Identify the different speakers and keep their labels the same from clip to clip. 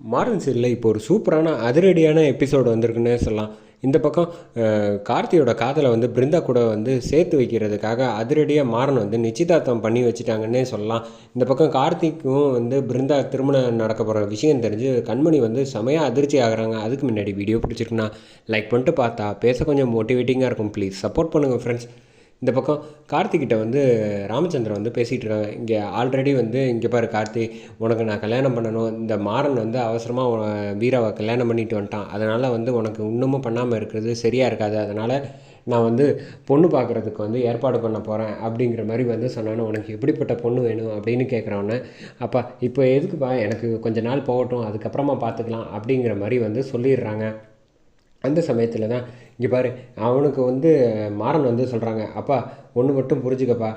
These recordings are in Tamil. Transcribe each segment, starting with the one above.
Speaker 1: மாறன் சீரியலில் இப்போ ஒரு சூப்பரான அதிரடியான எபிசோடு வந்திருக்குன்னே சொல்லலாம். இந்த பக்கம் கார்த்தியோட காதலை வந்து பிருந்தா கூட வந்து சேர்த்து வைக்கிறதுக்காக அதிரடியாக மாறன் வந்து நிச்சயதார்த்தம் பண்ணி வச்சுட்டாங்கன்னே சொல்லலாம். இந்த பக்கம் கார்த்திக்கும் வந்து பிருந்தா திருமணம் நடக்க போகிற விஷயம் தெரிஞ்சு கண்மணி வந்து செமையாக அதிர்ச்சி ஆகிறாங்க. அதுக்கு முன்னாடி வீடியோ பிடிச்சிருக்குன்னா லைக் பண்ணிட்டு பார்த்தா பேச கொஞ்சம் மோட்டிவேட்டிங்காக இருக்கும். ப்ளீஸ் சப்போர்ட் பண்ணுங்கள் ஃப்ரெண்ட்ஸ் இந்த பக்கம் கார்த்திகிட்ட வந்து ராமச்சந்திரன் வந்து பேசிகிட்டு இருக்காங்க. இங்கே ஆல்ரெடி வந்து இங்கே பாரு கார்த்தி உனக்கு நான் கல்யாணம் பண்ணணும். இந்த மாறன் வந்து அவசரமாக வீராவை கல்யாணம் பண்ணிட்டு வந்துட்டான். அதனால் வந்து உனக்கு இன்னமும் பண்ணாமல் இருக்கிறது சரியாக இருக்காது. அதனால் நான் வந்து பொண்ணு பார்க்குறதுக்கு வந்து ஏற்பாடு பண்ண போகிறேன் அப்படிங்கிற மாதிரி வந்து சொன்னானே உனக்கு எப்படிப்பட்ட பொண்ணு வேணும்? அப்படின்னு கேட்குறவொன்னே அப்பா இப்போ எதுக்குப்பா? எனக்கு கொஞ்ச நாள் போகட்டும். அதுக்கப்புறமா பார்த்துக்கலாம் அப்படிங்கிற மாதிரி வந்து சொல்லிடுறாங்க. அந்த சமயத்தில் தான் இங்கே பாரு அவனுக்கு வந்து மாறன் வந்து சொல்கிறாங்க அப்பா ஒன்று மட்டும் புரிஞ்சுக்கப்பா.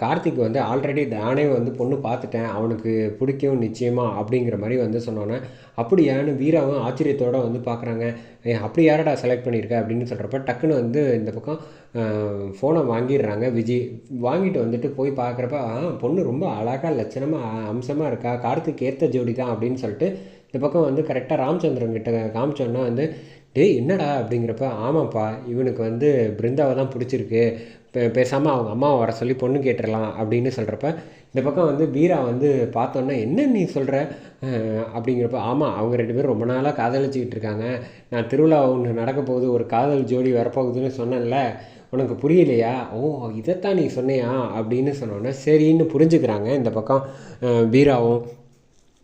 Speaker 1: கார்த்திக் வந்து ஆல்ரெடி நானே வந்து பொண்ணு பார்த்துட்டேன். அவனுக்கு பிடிக்கும் நிச்சயமா அப்படிங்கிற மாதிரி வந்து சொன்னோன்னே அப்படியான்னு வீராவும் ஆச்சரியத்தோடு வந்து பார்க்குறாங்க. அப்படி யாரடா செலக்ட் பண்ணியிருக்க? அப்படின்னு சொல்கிறப்ப டக்குன்னு வந்து இந்த பக்கம் ஃபோனை வாங்கிடுறாங்க விஜய் வாங்கிட்டு வந்துட்டு போய் பார்க்குறப்ப பொண்ணு ரொம்ப அழகாக லட்சணமாக அம்சமாக இருக்கா. கார்த்திக் ஏற்ற ஜோடி தான் அப்படின்னு சொல்லிட்டு இந்த பக்கம் வந்து கரெக்டாக ராமச்சந்திரன் கிட்ட காமிச்சோன்னா வந்து டேய் என்னடா? அப்படிங்கிறப்ப ஆமாப்பா இவனுக்கு வந்து பிருந்தாவை தான் பிடிச்சிருக்கு. பேசாமல் அவங்க அம்மாவை வர சொல்லி பொண்ணு கேட்டுடலாம். அப்படின்னு சொல்கிறப்ப இந்த பக்கம் வந்து வீரா வந்து பார்த்தோன்னே என்ன நீ சொல்கிற அப்படிங்கிறப்ப ஆமாம் அவங்க ரெண்டு பேரும் ரொம்ப நாளாக காதலிச்சுக்கிட்டு இருக்காங்க. நான் திருவிழா ஒன்று நடக்க போகுது ஒரு காதல் ஜோடி வரப்போகுதுன்னு சொன்னேன்ல. உனக்கு புரியலையா? ஓ இதைத்தான் நீ சொன்னியா? அப்படின்னு சொன்னோன்னே சரின்னு புரிஞ்சுக்கிறாங்க இந்த பக்கம் பீராவும் வீராவும்.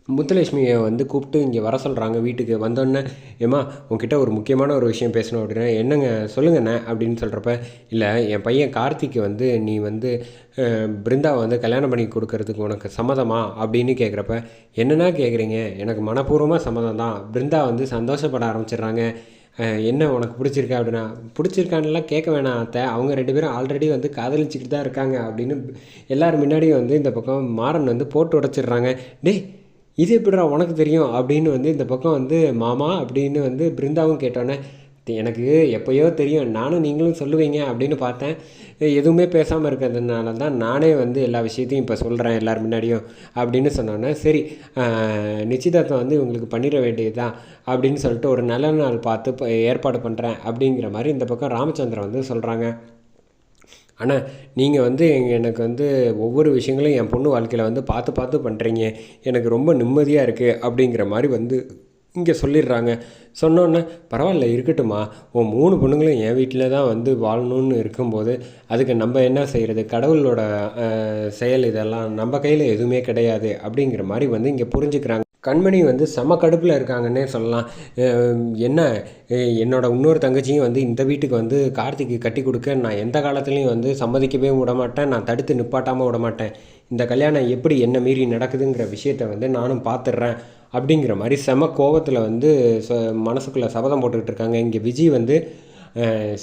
Speaker 1: முத்துலட்சுமியை வந்து கூப்பிட்டு இங்கே வர சொல்கிறாங்க வீட்டுக்கு. வந்தோடனே ஏம்மா உங்ககிட்ட ஒரு முக்கியமான ஒரு விஷயம் பேசணும் அப்படின்னா என்னங்க? சொல்லுங்கண்ணே அப்படின்னு சொல்கிறப்ப இல்லை என் பையன் கார்த்திக்கு வந்து நீ வந்து பிருந்தாவை வந்து கல்யாணம் பண்ணி கொடுக்கறதுக்கு உனக்கு சம்மதமா? அப்படின்னு கேட்குறப்ப என்னென்னா கேட்குறீங்க எனக்கு மனப்பூர்வமாக சம்மதம் தான். பிருந்தா வந்து சந்தோஷப்பட ஆரம்பிச்சிடுறாங்க. என்ன உனக்கு பிடிச்சிருக்கா? அப்படின்னா பிடிச்சிருக்கான்லாம் கேட்க வேணாம் அத்தை. அவங்க ரெண்டு பேரும் ஆல்ரெடி வந்து காதலிச்சுக்கிட்டு தான் இருக்காங்க. அப்படின்னு எல்லோரும் முன்னாடியும் வந்து இந்த பக்கம் மாறன் வந்து போட்டு உடச்சிடுறாங்க. டேய் இது எப்படிடா உனக்கு தெரியும்? அப்படின்னு வந்து இந்த பக்கம் வந்து மாமா அப்படின்னு வந்து பிருந்தாவும் கேட்டோன்னே எனக்கு எப்போயோ தெரியும். நானும் நீங்களும் சொல்லுவீங்க அப்படின்னு பார்த்தேன். எதுவுமே பேசாமல் இருக்கிறதுனால தான் நானே வந்து எல்லா விஷயத்தையும் இப்போ சொல்கிறேன் எல்லார் முன்னாடியும் அப்படின்னு சொன்னோன்னே சரி நிச்சயதார்த்தம் வந்து இவங்களுக்கு பண்ணிட வேண்டியதுதான் அப்படின்னு சொல்லிட்டு ஒரு நல்ல நாள் பார்த்து இப்போ ஏற்பாடு பண்ணுறேன் அப்படிங்கிற மாதிரி இந்த பக்கம் ராமச்சந்திரன் வந்து சொல்கிறாங்க ஆனால் நீங்கள் வந்து எனக்கு வந்து ஒவ்வொரு விஷயங்களும் என் பொண்ணு வாழ்க்கையில் வந்து பார்த்து பார்த்து பண்ணுறீங்க எனக்கு ரொம்ப நிம்மதியாக இருக்குது அப்படிங்கிற மாதிரி வந்து இங்கே சொல்லிடுறாங்க. சொன்னோன்னே பரவாயில்ல இருக்கட்டும்மா. உன் மூணு பொண்ணுங்களும் என் வீட்டில் தான் வந்து வாழணும்னு இருக்கும்போது அதுக்கு நம்ம என்ன செய்கிறது கடவுளோட செயல் இதெல்லாம் நம்ம கையில் எதுவுமே கிடையாது அப்படிங்கிற மாதிரி வந்து இங்கே புரிஞ்சுக்கிறாங்க. கண்மணி வந்து செம கடுப்பில் இருக்காங்கன்னே சொல்லலாம். என்ன? என்னோட இன்னொரு தங்கச்சியும் வந்து இந்த வீட்டுக்கு வந்து கார்த்திக்கு கட்டி கொடுக்க நான் எந்த காலத்துலேயும் வந்து சம்மதிக்கவே விட மாட்டேன் நான் தடுத்து நிப்பாட்டாமல் விட மாட்டேன் இந்த கல்யாணம் எப்படி என்ன மீறி நடக்குதுங்கிற விஷயத்த வந்து நானும் பார்த்துடுறேன் அப்படிங்கிற மாதிரி செம கோவத்தில் வந்து ச மனசுக்குள்ளே சபதம் போட்டுக்கிட்டு இருக்காங்க. இங்கே விஜய் வந்து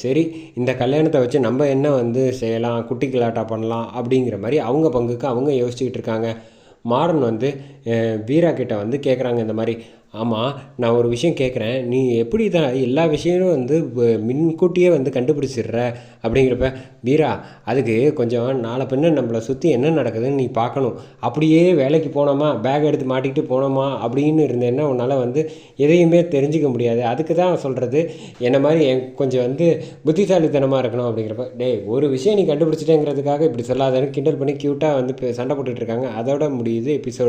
Speaker 1: சரி இந்த கல்யாணத்தை வச்சு நம்ம என்ன வந்து செய்யலாம்? குட்டி கிளாட்டா பண்ணலாம்? அப்படிங்கிற மாதிரி அவங்க பங்குக்கு அவங்க யோசிச்சுக்கிட்டு இருக்காங்க. மாறன் வந்து வீரா கிட்ட வந்து கேட்குறாங்க இந்த மாதிரி ஆமாம் நான் ஒரு விஷயம் கேட்குறேன் நீ எப்படி தான் எல்லா விஷயமும் வந்து முன்கூட்டியே வந்து கண்டுபிடிச்சிடுற அப்படிங்கிறப்ப வீரா அதுக்கு கொஞ்சம் நாளை பின்ன நம்மளை சுற்றி என்ன நடக்குதுன்னு நீ பார்க்கணும். அப்படியே வேலைக்கு போனோமா? பேக் எடுத்து மாட்டிக்கிட்டு போனோமா? அப்படின்னு இருந்தேன்னா உன்னால் வந்து எதையுமே தெரிஞ்சுக்க முடியாது. அதுக்கு தான் சொல்கிறது என்ன மாதிரி என் கொஞ்சம் வந்து புத்திசாலித்தனமாக இருக்கணும் அப்படிங்கிறப்ப டேய் ஒரு விஷயம் நீ கண்டுபிடிச்சிட்டேங்கிறதுக்காக இப்படி சொல்லாதன்னு கிண்டல் பண்ணி க்யூட்டாக வந்து சண்டை போட்டுட்ருக்காங்க அதோட முடியுது எபிசோடு